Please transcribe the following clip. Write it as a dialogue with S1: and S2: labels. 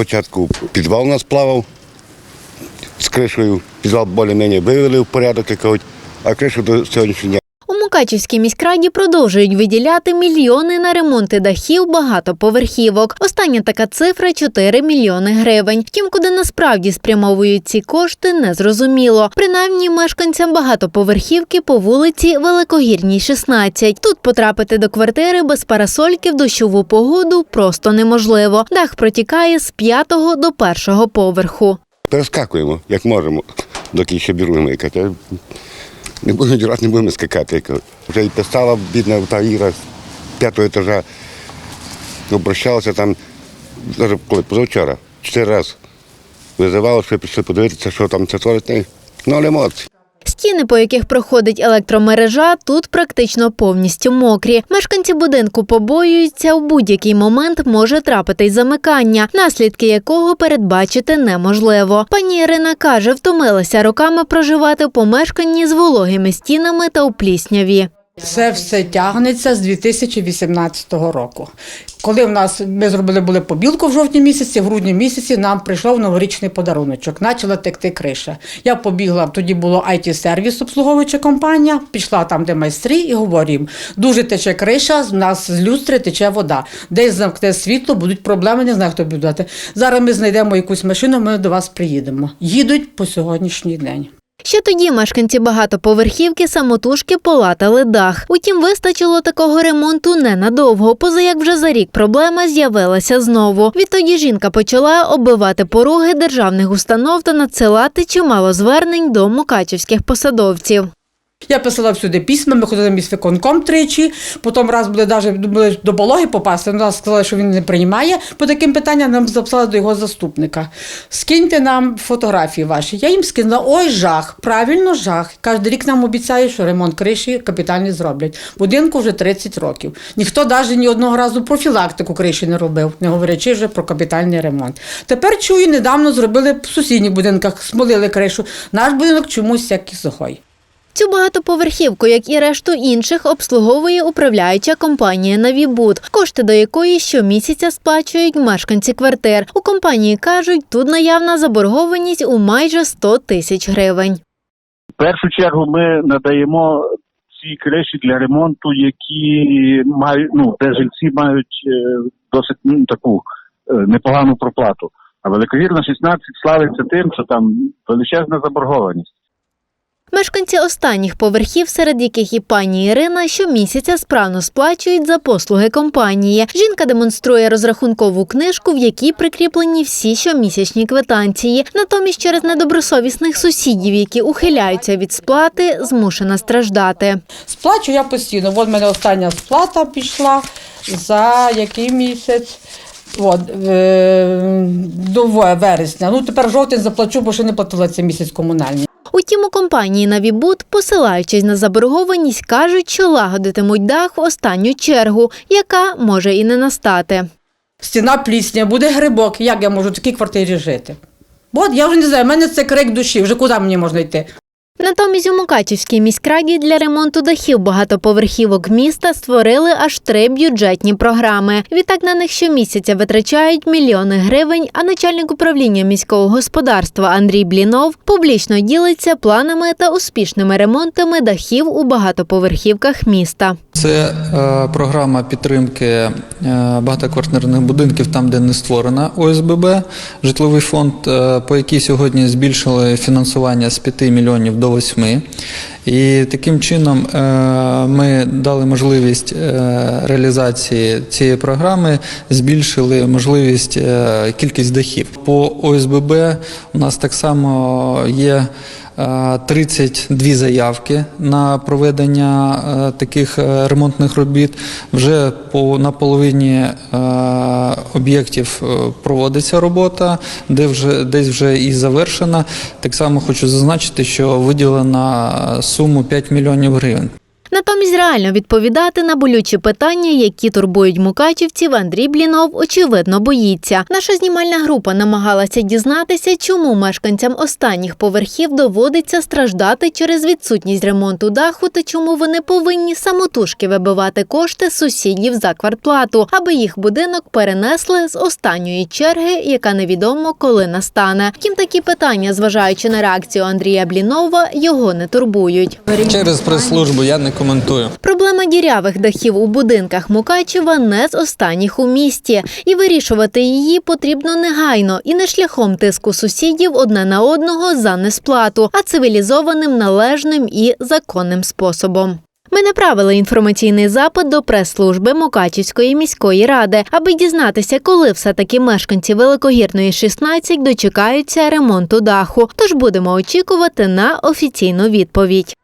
S1: Спочатку підвал у нас плавав з кришею. Підвал більш-менш вивели в порядок, як кажуть, а кришу до сьогоднішнього дня
S2: Мукачівській міськраді продовжують виділяти мільйони на ремонти дахів багатоповерхівок. Остання така цифра 4 мільйони гривень. Втім, куди насправді спрямовують ці кошти, незрозуміло. Принаймні мешканцям багатоповерхівки по вулиці Великогірній, 16. Тут потрапити до квартири без парасольки в дощову погоду просто неможливо. Дах протікає з п'ятого до першого поверху.
S1: перескакуємо, як можемо, доки ще біруємо. Не будемо раз не будемо скакати. Вже і писала бідна та Іра з п'ятого етажа, обращалася там, навіть коли позавчора, чотири рази. Визивали, що пішли подивитися, що там це творить. Ну, емоції.
S2: Стіни, по яких проходить електромережа, тут практично повністю мокрі. Мешканці будинку побоюються, у будь-який момент може трапитись замикання, наслідки якого передбачити неможливо. Пані Ірина каже, втомилася роками проживати в помешканні з вологими стінами та у плісняві.
S3: Це все тягнеться з 2018 року. Коли в нас ми зробили були побілку в жовтні місяці, в грудні місяці нам прийшов новорічний подаруночок. Почала текти криша. Я побігла, тоді було it сервіс обслуговуюча компанія, пішла там, де майстри, і говорю їм, дуже тече криша, з нас з люстри тече вода. Десь замкне світло, будуть проблеми, не знаю, хто буде. Зараз ми знайдемо якусь машину, ми до вас приїдемо. Їдуть по сьогоднішній день.
S2: Ще тоді мешканці багатоповерхівки самотужки полатали дах. Утім, вистачило такого ремонту ненадовго, поза як вже за рік проблема з'явилася знову. Відтоді жінка почала оббивати пороги державних установ та надсилати чимало звернень до мукачівських посадовців.
S3: Я писала всюди письма, ми ходили в міськвиконком тричі, потім раз були навіть до пологи попасти. Нас сказали, що він не приймає по таким питанням, нам записали до його заступника. Скиньте нам фотографії ваші. Я їм скинула, ой, жах, правильно, жах. Кожен рік нам обіцяють, що ремонт криші капітальний зроблять. Будинку вже 30 років. Ніхто навіть ні одного разу профілактику криші не робив, не говорячи вже про капітальний ремонт. Тепер чую, недавно зробили в сусідніх будинках, смолили кришу. Наш будинок чомусь як сухой.
S2: Цю багатоповерхівку, як і решту інших, обслуговує управляюча компанія Навібуд, кошти до якої щомісяця сплачують мешканці квартир. У компанії кажуть, тут наявна заборгованість у майже 100 тисяч гривень.
S4: В першу чергу ми надаємо ці криші для ремонту, які мають ну де жильці мають е, досить ну, таку е, непогану проплату. А великовірна 16 славиться тим, що там величезна заборгованість.
S2: Мешканці останніх поверхів, серед яких і пані Ірина, щомісяця справно сплачують за послуги компанії. Жінка демонструє розрахункову книжку, в якій прикріплені всі щомісячні квитанції. Натомість через недобросовісних сусідів, які ухиляються від сплати, змушена страждати.
S3: Сплачу я постійно. От мене остання сплата пішла за який місяць. От, е, до вересня. Ну, тепер жовтень заплачу, бо ще не платила цей місяць комунальні.
S2: Утім, у компанії Навібуд, посилаючись на заборгованість, кажуть, що лагодитимуть дах в останню чергу, яка може і не настати.
S3: Стіна плісня, буде грибок. Як я можу в такій квартирі жити? Бо я вже не знаю, в мене це крик душі, вже куди мені можна йти?
S2: Натомість у Мукачівській міськраді для ремонту дахів багатоповерхівок міста створили аж три бюджетні програми. Відтак на них щомісяця витрачають мільйони гривень, а начальник управління міського господарства Андрій Блінов публічно ділиться планами та успішними ремонтами дахів у багатоповерхівках міста.
S5: Це е, програма підтримки е, багатоквартирних будинків там, де не створена ОСББ, житловий фонд, е, по якій сьогодні збільшили фінансування з 5 мільйонів до 8. І таким чином ми дали можливість реалізації цієї програми, збільшили можливість кількість дахів. По ОСББ у нас так само є. Е, 32 заявки на проведення е, таких е, ремонтних робіт. Вже по на половині е, об'єктів е, проводиться робота, де вже десь вже і завершена. Так само хочу зазначити, що виділена сума 5 мільйонів гривень.
S2: Натомість реально відповідати на болючі питання, які турбують мукачівців, Андрій Блінов очевидно боїться. Наша знімальна група намагалася дізнатися, чому мешканцям останніх поверхів доводиться страждати через відсутність ремонту даху та чому вони повинні самотужки вибивати кошти сусідів за квартплату, аби їх будинок перенесли з останньої черги, яка невідомо коли настане. Втім, такі питання, зважаючи на реакцію Андрія Блінова, його не турбують.
S5: Через прес-службу я не коментую.
S2: Проблема дірявих дахів у будинках Мукачева не з останніх у місті, і вирішувати її потрібно негайно і не шляхом тиску сусідів одне на одного за несплату, а цивілізованим, належним і законним способом. Ми направили інформаційний запит до прес-служби Мукачівської міської ради, аби дізнатися, коли все-таки мешканці Великогірної 16 дочекаються ремонту даху. Тож будемо очікувати на офіційну відповідь.